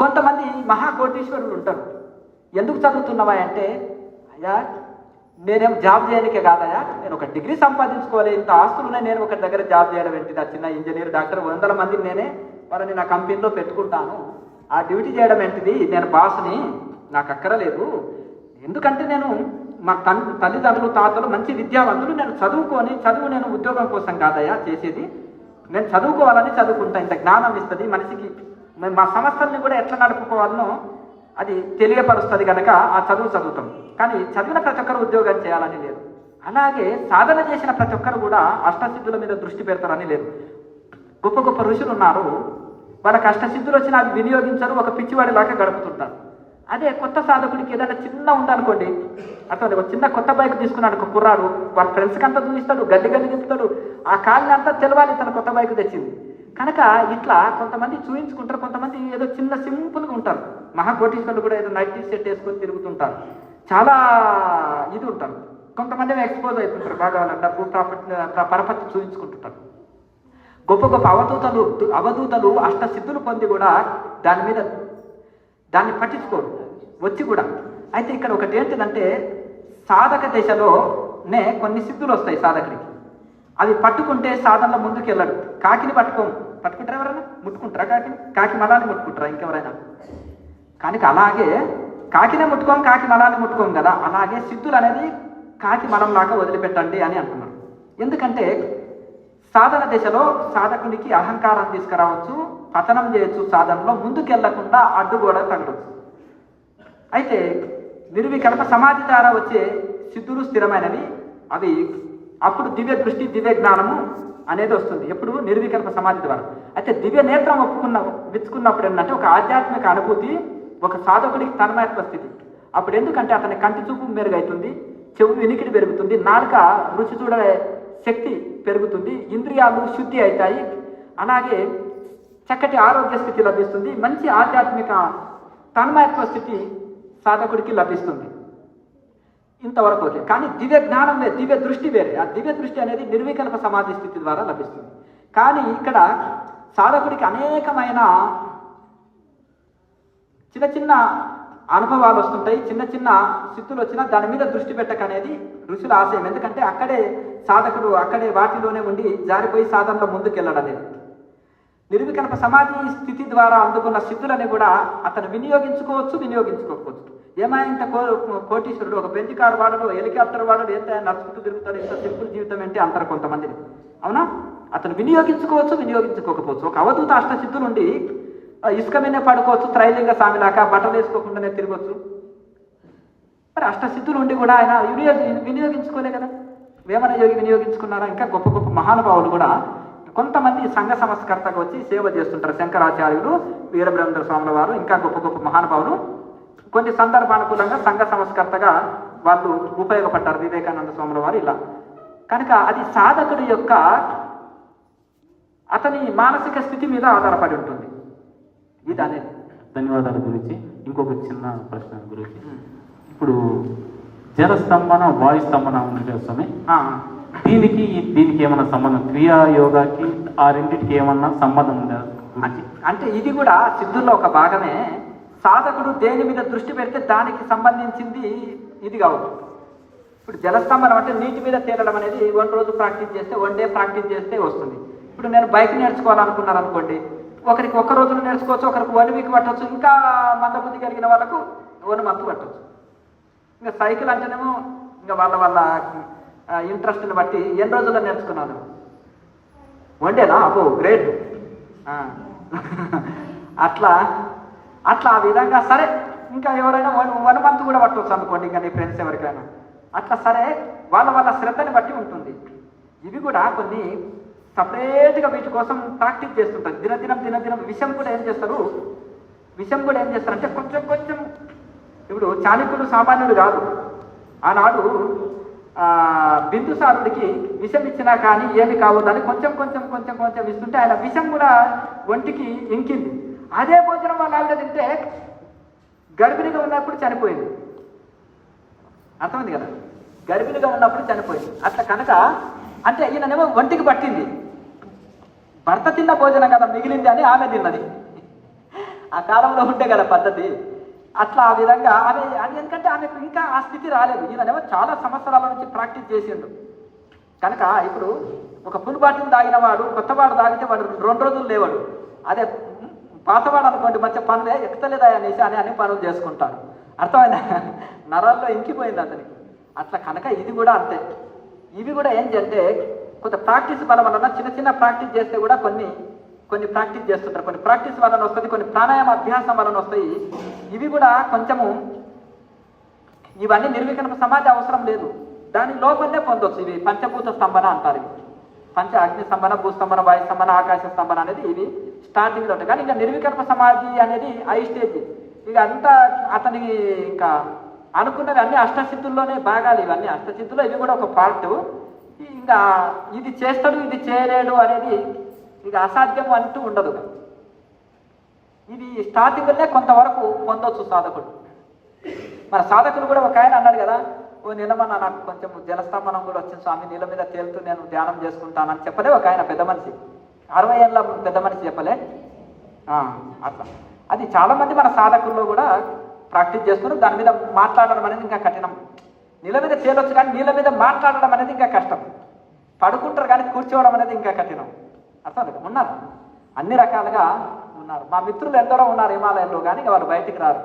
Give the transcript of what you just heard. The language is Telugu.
కొంతమంది మహాకోటీశ్వరులు ఉంటారు. ఎందుకు చదువుతున్నావా అంటే అయ్యా నేనేం జాబ్ చేయడానికే కాదయా నేను ఒక డిగ్రీ సంపాదించుకోవాలి ఇంత ఆస్తులు ఉన్నాయి నేను ఒక దగ్గర జాబ్ చేయడం ఏంటి నా చిన్న ఇంజనీర్ డాక్టర్ వందల మందిని నేనే వాళ్ళని నా కంపెనీలో పెట్టుకుంటాను. ఆ డ్యూటీ చేయడం ఏంటిది? నేను బాస్ని నాకు అక్కరలేదు. ఎందుకంటే నేను మా తన్ తల్లిదండ్రులు తాతలు మంచి విద్యావంతులు నేను చదువుకొని చదువు నేను ఉద్యోగం కోసం కాదయా చేసేది. నేను చదువుకోవాలని చదువుకుంటా ఇంత జ్ఞానం ఇస్తుంది మనిషికి మేము మా సంస్థల్ని కూడా ఎట్లా నడుపుకోవాలనో అది తెలియపరుస్తుంది కనుక ఆ చదువు చదువుతాం. కానీ చదివిన ప్రతి ఒక్కరు ఉద్యోగం చేయాలని లేదు. అలాగే సాధన చేసిన ప్రతి ఒక్కరు కూడా అష్టసిద్ధుల మీద దృష్టి పెడతారని లేదు. గొప్ప గొప్ప ఋషులు ఉన్నారు. వాళ్ళకి అష్టసిద్ధులు వచ్చిన అవి వినియోగించరు ఒక పిచ్చివాడిలాగా గడుపుతుంటారు. అదే కొత్త సాధకుడికి ఏదైనా చిన్న ఉందనుకోండి అట్లా ఒక చిన్న కొత్త బైక్ తీసుకున్నాడు ఒక కుర్రాడు వాళ్ళ ఫ్రెండ్స్కి అంతా చూపిస్తాడు గడ్డి గల్లి తిప్పుతాడు. ఆ కాళ్ళని అంతా తెలవాలి తన కొత్త బైక్ తెచ్చింది. కనుక ఇట్లా కొంతమంది చూయించుకుంటారు కొంతమంది ఏదో చిన్న సింపుల్గా ఉంటారు. మహాకోటీశ్వరులు కూడా ఏదో నైట్ సెట్ వేసుకొని తిరుగుతుంటారు. చాలా ఇది ఉంటారు. కొంతమంది ఏమో ఎక్స్పోజ్ అవుతుంటారు బాగా డబ్బు ప్రాపర్టీ పరపతి చూపించుకుంటుంటారు గొప్ప గొప్ప అవధూతలు అవధూతలు అష్ట సిద్ధులు పొంది కూడా దాని మీద దాన్ని పట్టించుకోరు వచ్చి కూడా. అయితే ఇక్కడ ఒకటి ఏంటిదంటే సాధక దశలోనే కొన్ని సిద్ధులు వస్తాయి సాధకుడికి. అవి పట్టుకుంటే సాధనలో ముందుకు వెళ్ళడు కాకిని పట్టుకోము. పట్టుకుంటారా ఎవరైనా? ముట్టుకుంటారా కాకిని కాకి మలాన్ని ముట్టుకుంటారా ఇంకెవరైనా? కానీ అలాగే కాకినే ముట్టుకోం కాకి మలాన్ని ముట్టుకోం కదా. అలాగే సిద్ధులు అనేది కాకి మలంలాగా వదిలిపెట్టండి అని అంటున్నారు ఎందుకంటే సాధన దశలో సాధకునికి అహంకారం తీసుకురావచ్చు పతనం చేయొచ్చు సాధనలో ముందుకెళ్ళకుండా అడ్డుగోడ తగలొచ్చు. అయితే నిర్వికల్ప సమాధి ద్వారా వచ్చే సిద్ధులు స్థిరమైనవి. అవి అప్పుడు దివ్య దృష్టి దివ్య జ్ఞానము అనేది వస్తుంది. ఎప్పుడు? నిర్వికల్ప సమాధి ద్వారా. అయితే దివ్య నేత్రం ఒప్పుకున్న విచ్చుకున్నప్పుడు ఏంటంటే ఒక ఆధ్యాత్మిక అనుభూతి ఒక సాధకుడికి తన్మయత్వ స్థితి. అప్పుడు ఎందుకంటే అతని కంటి చూపు మెరుగవుతుంది చెవు వినికిడి పెరుగుతుంది నాలుక రుచి చూడే శక్తి పెరుగుతుంది ఇంద్రియాలు శుద్ధి అవుతాయి. అలాగే చక్కటి ఆరోగ్య స్థితి లభిస్తుంది మంచి ఆధ్యాత్మిక తన్మయత్వ స్థితి సాధకుడికి లభిస్తుంది. ఇంతవరకు ఓకే కానీ దివ్య జ్ఞానం వేరే దివ్య దృష్టి వేరే. ఆ దివ్య దృష్టి అనేది నిర్వికల్ప సమాధి స్థితి ద్వారా లభిస్తుంది. కానీ ఇక్కడ సాధకుడికి అనేకమైన చిన్న చిన్న అనుభవాలు వస్తుంటాయి చిన్న చిన్న స్థితులు వచ్చినా దాని మీద దృష్టి పెట్టక అనేది ఋషుల ఆశయం. ఎందుకంటే అక్కడే సాధకుడు అక్కడే వాటిలోనే ఉండి జారిపోయి సాధనలో ముందుకెళ్ళడం అనేది. నిర్వికల్ప సమాధి స్థితి ద్వారా అందుకున్న సిద్ధులని కూడా అతను వినియోగించుకోవచ్చు వినియోగించుకోకపోవచ్చు. ఏమైనా ఇంత కో కోటీశ్వరుడు ఒక బెంచ్ కారు వాడడు హెలికాప్టర్ వాడడు ఎంత నడుచుకుంటూ తిరుగుతాడు ఇంత సింపుల్ జీవితం ఏంటి అంటారు కొంతమందిని. అవునా? అతను వినియోగించుకోవచ్చు వినియోగించుకోకపోవచ్చు. ఒక అవధూత అష్ట ఉండి ఇసుక మీదే పడుకోవచ్చు త్రైలింగ స్వామిలాగా బట్టలు వేసుకోకుండానే తిరగవచ్చు మరి అష్టసిద్ధులు ఉండి కూడా ఆయన వినియోగి వినియోగించుకోలే కదా. వేమన యోగి వినియోగించుకున్నారా? ఇంకా గొప్ప గొప్ప మహానుభావులు కూడా కొంతమంది సంఘ సంస్కర్తకు వచ్చి సేవ చేస్తుంటారు శంకరాచార్యులు వీరబ్రహ్మేంద్ర స్వాముల వారు ఇంకా గొప్ప గొప్ప మహానుభావులు. కొన్ని సందర్భానుకూలంగా సంఘ సంస్కర్తగా వాళ్ళు ఉపయోగపడ్డారు వివేకానంద స్వాముల వారు ఇలా. కనుక అది సాధకుడి యొక్క అతని మానసిక స్థితి మీద ఆధారపడి ఉంటుంది. ఇది అనేది ధన్యవాదాల గురించి. ఇంకొక చిన్న ప్రశ్న గురించి. ఇప్పుడు జలస్తంభన వాయు స్తంభన స్వామి. దీనికి దీనికి ఏమన్నా సంబంధం? క్రియా యోగాకి ఆ రెండింటికి ఏమన్నా సంబంధం ఉందా? అంటే ఇది కూడా సిద్ధుల్లో ఒక భాగమే. సాధకుడు దేని మీద దృష్టి పెడితే దానికి సంబంధించింది ఇది కావచ్చు. ఇప్పుడు జలస్తంభనం అంటే నీటి మీద తేలడం అనేది వన్ రోజు ప్రాక్టీస్ చేస్తే వన్ డే ప్రాక్టీస్ చేస్తే వస్తుంది. ఇప్పుడు నేను బైక్ నేర్చుకోవాలనుకున్నాను అనుకోండి ఒకరికి ఒక రోజులో నేర్చుకోవచ్చు ఒకరికి వన్ వీక్ పట్టవచ్చు ఇంకా మందబుద్ధి కలిగిన వాళ్ళకు వన్ మంత్ పట్టవచ్చు. ఇంకా సైకిల్ అంటేనేమో ఇంకా వాళ్ళ వాళ్ళ ఇంట్రెస్ట్ని బట్టి ఎన్ని రోజుల్లో నేర్చుకున్నాను? వన్ డేనా? అబ్బో గ్రేట్. అట్లా అట్లా ఆ విధంగా సరే ఇంకా ఎవరైనా వన్ వన్ మంత్ కూడా పట్టవచ్చు అనుకోండి ఇంకా నీ ఫ్రెండ్స్ ఎవరికైనా. అట్లా సరే వాళ్ళ వాళ్ళ శ్రద్ధని బట్టి ఉంటుంది. ఇవి కూడా కొన్ని సపరేట్గా వీటి కోసం ప్రాక్టీస్ చేస్తుంటారు. దినదినం దినదినం విషయం కూడా ఏం చేస్తారు? విషయం కూడా ఏం చేస్తారంటే కొంచెం కొంచెం ఇప్పుడు చాణక్యుడు సామాన్యుడు కాదు. ఆనాడు బిందుసారుడికి విషం ఇచ్చినా కానీ ఏమి కావద్దని కొంచెం కొంచెం కొంచెం కొంచెం ఇస్తుంటే ఆయన విషం కూడా ఒంటికి ఇంకింది. అదే భోజనం వాళ్ళ ఆవిడ తింటే గర్భిణిగా ఉన్నప్పుడు చనిపోయింది. అర్థమైంది కదా? గర్భిణిగా ఉన్నప్పుడు చనిపోయింది. అట్లా కనుక అంటే ఈయననేమో ఒంటికి పట్టింది. భర్త తిన్న భోజనం కదా మిగిలింది అని ఆమె తిన్నది. ఆ కాలంలో ఉంటే కదా పద్ధతి. అట్లా ఆ విధంగా ఆమె ఎందుకంటే ఆమెకు ఇంకా ఆ స్థితి రాలేదు. ఈయననేమో చాలా సంవత్సరాల నుంచి ప్రాక్టీస్ చేసిండు. కనుక ఇప్పుడు ఒక ఫుల్ బాటిల్ తాగిన వాడు కొత్త వాడు తాగితే వాడు రెండు రోజులు లేవాడు. అదే పాతవాడు అనుకోండి మంచి పనులే ఎక్కుతలేదా అనేసి అని అన్ని పనులు చేసుకుంటాడు అర్థమైందా? నరాల్లో ఇంకిపోయింది అతనికి. అట్లా కనుక ఇది కూడా అంతే. ఇవి కూడా ఏం అంటే కొంత ప్రాక్టీస్ బలం వలన చిన్న చిన్న ప్రాక్టీస్ చేస్తే కూడా కొన్ని కొన్ని ప్రాక్టీస్ చేస్తుంటారు. కొన్ని ప్రాక్టీస్ వలన వస్తుంది కొన్ని ప్రాణాయామ అభ్యాసం వలన వస్తాయి. ఇవి కూడా కొంచెము ఇవన్నీ నిర్వీకరణ సమాధి అవసరం లేదు. దాని లోపలనే పొందొచ్చు. ఇవి పంచభూత స్తంభన అంటారు ఇవి. పంచ అగ్ని స్తంభన భూస్తంభన వాయు స్తంభన ఆకాశ స్తంభన అనేది ఇవి స్టార్టింగ్లో ఉంటాయి కానీ ఇంకా నిర్వికల్ప సమాధి అనేది ఐ స్టేజ్. ఇక అంతా అతని ఇంకా అనుకున్నవి అన్ని అష్టసిద్ధుల్లోనే భాగాలు ఇవన్నీ అష్టసిద్ధుల్లో. ఇవి కూడా ఒక పార్ట్. ఇంకా ఇది చేస్తాడు ఇది చేయలేడు అనేది ఇక అసాధ్యం అంటూ ఉండదు. ఇది స్టార్టింగ్లోనే కొంతవరకు పొందొచ్చు సాధకుడు. మన సాధకులు కూడా ఒక ఆయన అన్నాడు కదా ఓ నిలమన్న నాకు కొంచెం జలస్తంభనం కూడా వచ్చింది స్వామి నీళ్ళ మీద తేలుతూ నేను ధ్యానం చేసుకుంటానని చెప్పలే ఒక ఆయన పెద్ద మనిషి. అరవై ఏళ్ళ పెద్ద మనిషి చెప్పలే? అట్లా. అది చాలామంది మన సాధకుల్లో కూడా ప్రాక్టీస్ చేస్తున్నారు. దాని మీద మాట్లాడడం అనేది ఇంకా కఠినం. నీళ్ళ మీద చేయవచ్చు కానీ నీళ్ళ మీద మాట్లాడడం అనేది ఇంకా కష్టం. పడుకుంటారు కానీ కూర్చోవడం అనేది ఇంకా కఠినం. అర్థం ఉన్నారు. అన్ని రకాలుగా ఉన్నారు. మా మిత్రులు ఎందరో ఉన్నారు హిమాలయంలో కానీ వాళ్ళు బయటికి రారు.